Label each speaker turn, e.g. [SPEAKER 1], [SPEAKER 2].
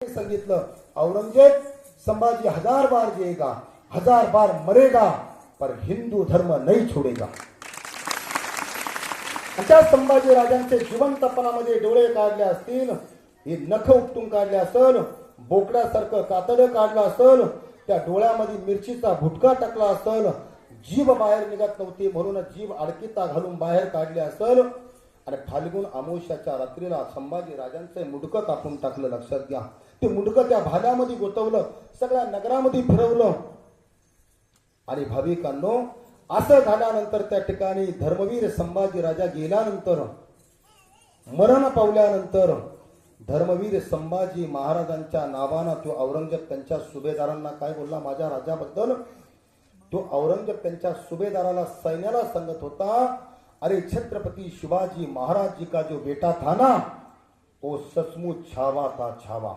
[SPEAKER 1] सांगितलं औरंगजेब संभाजी हजार बार जेगा हजार बार मरेगा पर हिंदू धर्म नाही छोडेगा. अशा संभाजी राजांचे जिवंतपणामध्ये डोळे काढले असतील हे नख उपटून काढले असल बोकड्यासारखं कातडं काढलं असल त्या डोळ्यामध्ये मिरचीचा भुटका टाकला असल जीभ बाहेर निघत नव्हती म्हणून जीभ अडकिता घालून बाहेर काढले असल आणि फाल्गुन अमावश्याच्या रात्रीला संभाजी राजांचं मुडकं कापून टाकलं लक्षात घ्या. ते मुडकं त्या भाल्यामध्ये गोतवलं सगळ्या नगरामध्ये फिरवलं. आणि भाविकांनो असं झाल्यानंतर त्या ठिकाणी धर्मवीर संभाजी राजा गेल्यानंतर मरण पावल्यानंतर धर्मवीर संभाजी महाराजांच्या नावानं तो औरंगजेब त्यांच्या सुभेदारांना काय बोलला? माझ्या राजाबद्दल? तो औरंगजेब त्यांच्या सुभेदाराला सैन्याला सांगत होता अरे छत्रपति शिवाजी महाराज जी का जो बेटा था ना वो सचमुच छावा था छावा।